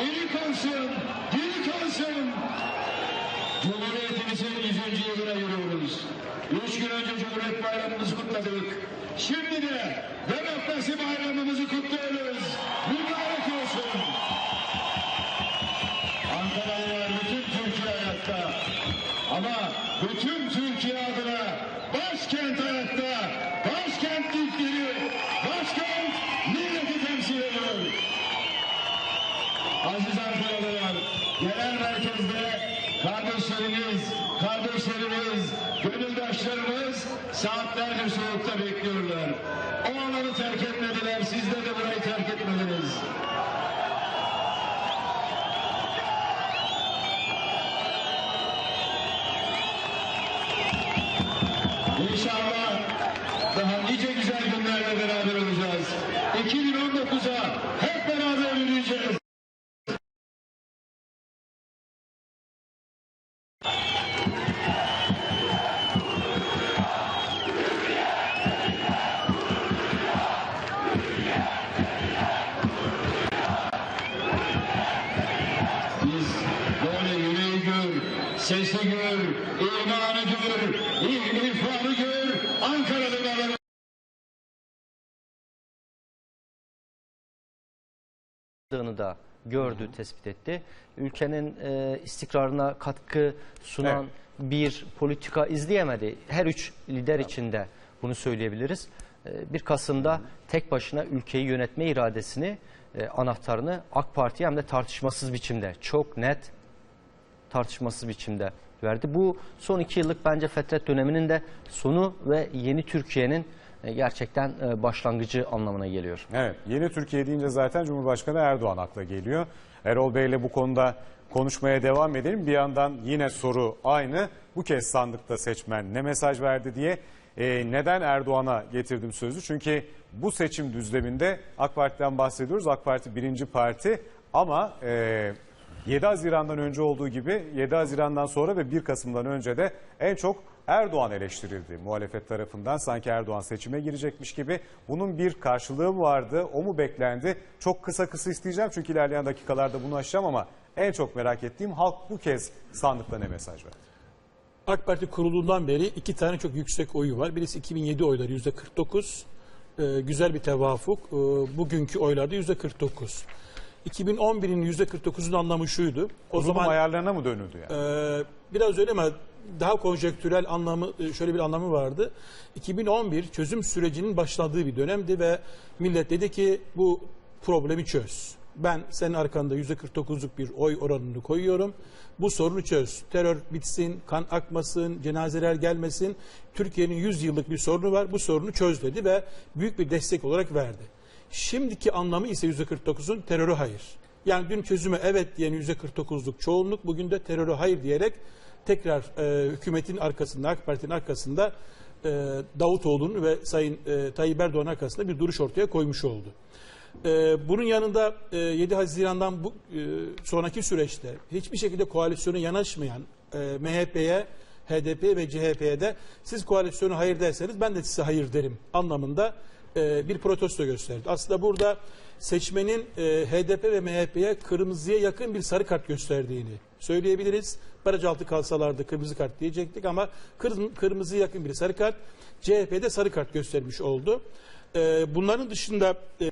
erik olsun, gül olsun. Cumhuriyetimizin 100. yılına giriyoruz. Üç gün önce Cumhuriyet Bayramımızı kutladık. Şimdi de Demokrasi Bayramımızı kutluyoruz. Mübarek olsun. Ankaralılar bütün Türkiye ayakta. Ama bütün Türkiye adına başkent ayakta. Başkent Türkleri, Aziz Ankaralılar, genel merkezde kardeşlerimiz, kardeşlerimiz, gönüldaşlarımız saatlerce soğukta bekliyorlar. O alanı terk etmediler, sizler de burayı terk etmediniz. İnşallah daha nice güzel günlerle beraber olacağız. 2019'a Biz böyle yüreği gör, sesi gör, imanı gör, irfanı gör, Ankara'da beraber da gördü, tespit etti. Ülkenin e, istikrarına katkı sunan bir politika izleyemedi. Her üç lider içinde bunu söyleyebiliriz. E, 1 Kasım'da tek başına ülkeyi yönetme iradesini, e, anahtarını AK Parti'ye hem de tartışmasız biçimde, çok net tartışmasız biçimde verdi. Bu son iki yıllık bence fetret döneminin de sonu ve yeni Türkiye'nin e, gerçekten e, başlangıcı anlamına geliyor. Evet, yeni Türkiye deyince zaten Cumhurbaşkanı Erdoğan akla geliyor. Erol Bey ile bu konuda konuşmaya devam edelim. Bir yandan yine soru aynı. Bu kez sandıkta seçmen ne mesaj verdi diye. Ee, neden Erdoğan'a getirdim sözü? Çünkü bu seçim düzleminde AK Parti'den bahsediyoruz. AK Parti birinci parti ama e, 7 Haziran'dan önce olduğu gibi 7 Haziran'dan sonra ve 1 Kasım'dan önce de en çok Erdoğan eleştirildi muhalefet tarafından. Sanki Erdoğan seçime girecekmiş gibi. Bunun bir karşılığı mı vardı? O mu beklendi? Çok kısa kısa isteyeceğim çünkü ilerleyen dakikalarda bunu aşacağım ama en çok merak ettiğim halk bu kez sandıkta ne mesaj verdi? AK Parti kurulduğundan beri iki tane çok yüksek oyu var. Birisi 2007 oyları yüzde 49. Ee, güzel bir tevafuk. Ee, bugünkü oylarda yüzde 49. 2011'in yüzde 49'un anlamı şuydu. O Kurulum zaman ayarlarına mı dönüldü yani? e, biraz öyle ama daha konjektürel anlamı e, şöyle bir anlamı vardı. 2011 çözüm sürecinin başladığı bir dönemdi ve millet dedi ki bu problemi çöz. Ben senin arkanda %49'luk bir oy oranını koyuyorum. Bu sorunu çöz. Terör bitsin, kan akmasın, cenazeler gelmesin. Türkiye'nin 100 yıllık bir sorunu var. Bu sorunu çöz dedi ve büyük bir destek olarak verdi. Şimdiki anlamı ise %49'un terörü hayır. Yani dün çözüme evet diyen %49'luk çoğunluk bugün de terörü hayır diyerek tekrar e, hükümetin arkasında, AK Parti'nin arkasında e, Davutoğlu'nun ve Sayın e, Tayyip Erdoğan arkasında bir duruş ortaya koymuş oldu. E, bunun yanında e, 7 Haziran'dan bu e, sonraki süreçte hiçbir şekilde koalisyona yanaşmayan e, MHP'ye, HDP ve CHP'ye de siz koalisyona hayır derseniz ben de size hayır derim anlamında e, bir protesto gösterdi. Aslında burada seçmenin e, HDP ve MHP'ye kırmızıya yakın bir sarı kart gösterdiğini söyleyebiliriz. Baraj altı kalsalardı kırmızı kart diyecektik ama kırm- kırmızıya yakın bir sarı kart. CHP'de sarı kart göstermiş oldu. E, bunların dışında e,